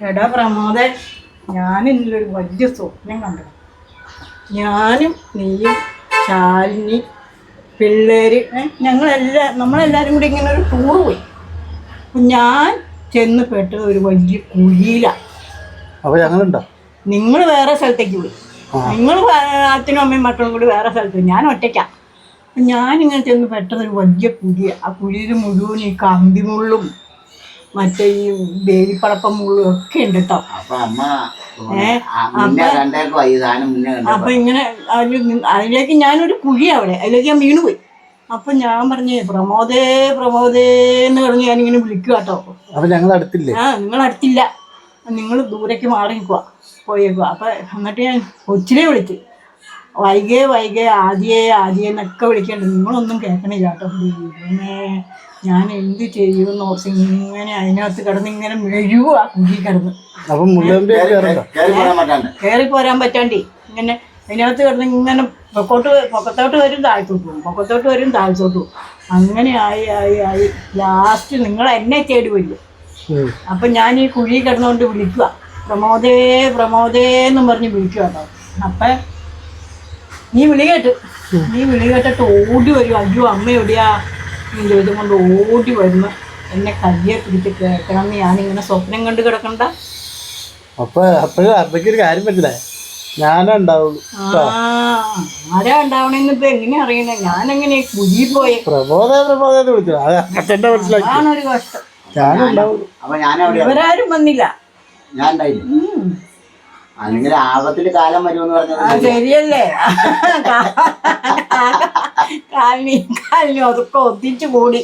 എടാ പ്രമോദെ ഞാൻ ഇന്നലൊരു വലിയ സ്വപ്നം കണ്ടു ഞാനും നീയും ശാലിനി പിള്ളേര് ഞങ്ങളെല്ലാ നമ്മളെല്ലാവരും കൂടി ഇങ്ങനെ ഒരു ടൂർ പോയി. അപ്പം ഞാൻ ചെന്ന് പെട്ടത് ഒരു വലിയ കുഴിയിലാണ് അപ്പോൾ ഞങ്ങളുണ്ടോ? നിങ്ങൾ വേറെ സ്ഥലത്തേക്ക് പോയി. നിങ്ങൾ അച്ഛനും അമ്മയും മക്കളും കൂടി വേറെ സ്ഥലത്ത്. ഞാൻ ഒറ്റയ്ക്കാണ് അപ്പം ഞാനിങ്ങനെ ചെന്ന് പെട്ടത് ഒരു വലിയ കുഴി ആ കുഴിയിൽ മുഴുവൻ ഈ കമ്പിമുള്ളും മറ്റേ ഈ വേലിപ്പടപ്പം മുള്ളും ഒക്കെ ഉണ്ട് കേട്ടോ അപ്പൊ അമ്മ അപ്പൊ ഇങ്ങനെ അതിലേക്ക് ഞാനൊരു കുഴി അവിടെ അതിലേക്ക് ഞാൻ വീണുപോയി അപ്പൊ ഞാൻ പറഞ്ഞു പ്രമോദേ പ്രമോദേ എന്ന് പറഞ്ഞ് ഞാനിങ്ങനെ വിളിക്കുക കേട്ടോ അപ്പൊ ഞങ്ങൾ അടുത്തില്ല? ആ നിങ്ങൾ അടുത്തില്ല. നിങ്ങൾ ദൂരേക്ക് മാറി നിൽക്കുക പോയേക്കുക അപ്പൊ എന്നിട്ട് ഞാൻ കൊച്ചിനെ വിളിച്ച്. വൈകേ വൈകേ ആദ്യേ ആദ്യേ എന്നൊക്കെ വിളിക്കണ്ട്. നിങ്ങളൊന്നും കേൾക്കണില്ല കേട്ടോ. ദൈവമേ ഞാൻ എന്ത് ചെയ്യുമെന്ന് ഓർത്ത് ഇങ്ങനെ അതിനകത്ത് കിടന്ന് ഇങ്ങനെ മെഴുവാ കുഴി കിടന്ന്. കയറി പോരാൻ പറ്റാണ്ട്. ഇങ്ങനെ അതിനകത്ത് കിടന്ന് ഇങ്ങനെ പൊക്കോട്ട് പൊക്കത്തോട്ട് വരും താഴ്ത്തോട്ട് പോകും. പൊക്കത്തോട്ട് വരും താഴ്ത്തോട്ട് പോകും. അങ്ങനെ ആയി ആയി ആയി. ലാസ്റ്റ് നിങ്ങൾ എന്നെ തേടി വരും. അപ്പൊ അപ്പം ഞാൻ ഈ കുഴി കിടന്നുകൊണ്ട് വിളിക്കുക പ്രമോദേ പ്രമോദേ എന്നും പറഞ്ഞ് വിളിക്കുക കേട്ടോ. അപ്പം നീ വിളി കേട്ട്. നീ വിളി കേട്ടിട്ട് ഓടി വരും. അയ്യോ അമ്മ എവിടെയാ? നീ ചോദിച്ചും കൊണ്ട് ഓടി വരുന്നു. എന്നെ കയ്യെ പിടിച്ച് കേൾക്കണം എന്ന് ഞാനിങ്ങനെ സ്വപ്നം കണ്ടു കിടക്കണ്ട. അപ്പൊ അപ്പോഴും അമ്മയ്ക്ക് ഒരു കാര്യം പറ്റില്ല? ഞാനേ ഉണ്ടാവുള്ളൂ. ആരാ ഉണ്ടാവണെന്ന് ഇപ്പൊ എങ്ങനെ അറിയണേ? ഞാനെങ്ങനെ കുഴി പോയെ? പ്രബോധ പ്രബോധ വിളിച്ചു അതാണൊരു കഷ്ടം. ഞാനും ഉണ്ടാവുള്ളൂ അപ്പൊ ഞാൻ എവിടെയാ ഇവരാരും വന്നില്ല. ഞാൻ ഉണ്ടായില്ല. അല്ലെങ്കിൽ ആപത്തിൽ കാലം വരുമെന്ന് പറഞ്ഞാൽ പറഞ്ഞത് ശരിയല്ലേ? കാലിന് കാലിന് ഒതുക്കം ഒത്തിച്ചു കൂടി.